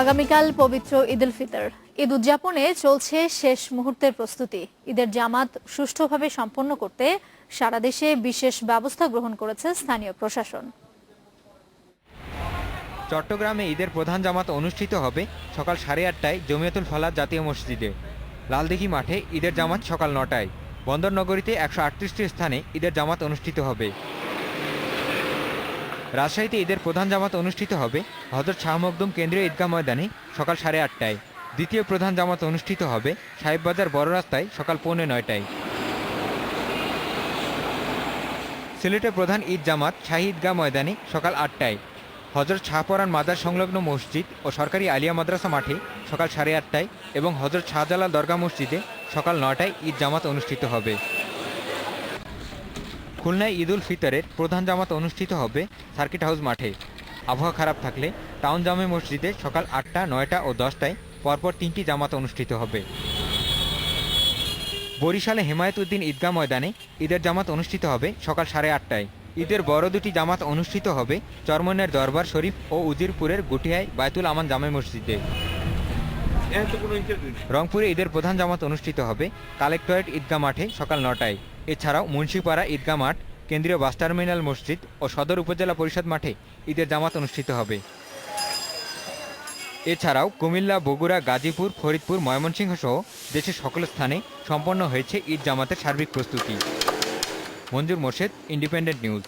আগামীকাল পবিত্র ঈদ উল ফিতর। ঈদ উদযাপনে চলছে শেষ মুহূর্তের প্রস্তুতি। ঈদের জামাত সুষ্ঠুভাবে সম্পন্ন করতে সারা দেশে বিশেষ ব্যবস্থা গ্রহণ করেছে স্থানীয় প্রশাসন। চট্টগ্রামে ঈদের প্রধান জামাত অনুষ্ঠিত হবে সকাল সাড়ে আটটায় জমিয়তুল ফলাহ জাতীয় মসজিদে। লালদিঘি মাঠে ঈদের জামাত সকাল নটায়। বন্দরনগরীতে একশো আটত্রিশটি স্থানে ঈদের জামাত অনুষ্ঠিত হবে। রাজশাহীতে ঈদের প্রধান জামাত অনুষ্ঠিত হবে হজরত শাহ মখদুম কেন্দ্রীয় ঈদগাহ ময়দানে সকাল সাড়ে আটটায়। দ্বিতীয় প্রধান জামাত অনুষ্ঠিত হবে সাহেববাজার বড় রাস্তায় সকাল পৌনে নয়টায়। সিলেটে প্রধান ঈদ জামাত শাহী ঈদগাহ ময়দানে সকাল আটটায়। হজরত শাহপরান মাদার সংলগ্ন মসজিদ ও সরকারি আলিয়া মাদ্রাসা মাঠে সকাল সাড়ে আটটায় এবং হজরত শাহজালাল দরগা মসজিদে সকাল নটায় ঈদ জামাত অনুষ্ঠিত হবে। খুলনায় ঈদ উল ফিতরের প্রধান জামাত অনুষ্ঠিত হবে সার্কিট হাউস মাঠে। আবহাওয়া খারাপ থাকলে টাউন জামে মসজিদে সকাল আটটা, নয়টা ও দশটায় পরপর তিনটি জামাত অনুষ্ঠিত হবে। বরিশালে হেমায়েত উদ্দিন ঈদগাহ ময়দানে ঈদের জামাত অনুষ্ঠিত হবে সকাল সাড়ে আটটায়। ঈদের বড় দুটি জামাত অনুষ্ঠিত হবে চরমনের দরবার শরীফ ও উজিরপুরের গুটিয়ায় বায়তুল আমান জামে মসজিদে। রংপুরে ঈদের প্রধান জামাত অনুষ্ঠিত হবে কালেক্টরেট ঈদগাহ মাঠে সকাল নটায়। এছাড়াও মুন্সিপাড়া ঈদগা মাঠ, কেন্দ্রীয় বাস টার্মিনাল মসজিদ ও সদর উপজেলা পরিষদ মাঠে ঈদের জামাত অনুষ্ঠিত হবে। এছাড়াও কুমিল্লা, বগুড়া, গাজীপুর, ফরিদপুর, ময়মনসিংহ সহ দেশের সকল স্থানে সম্পন্ন হয়েছে ঈদ জামাতের সার্বিক প্রস্তুতি। Manjur Morshed, Independent News.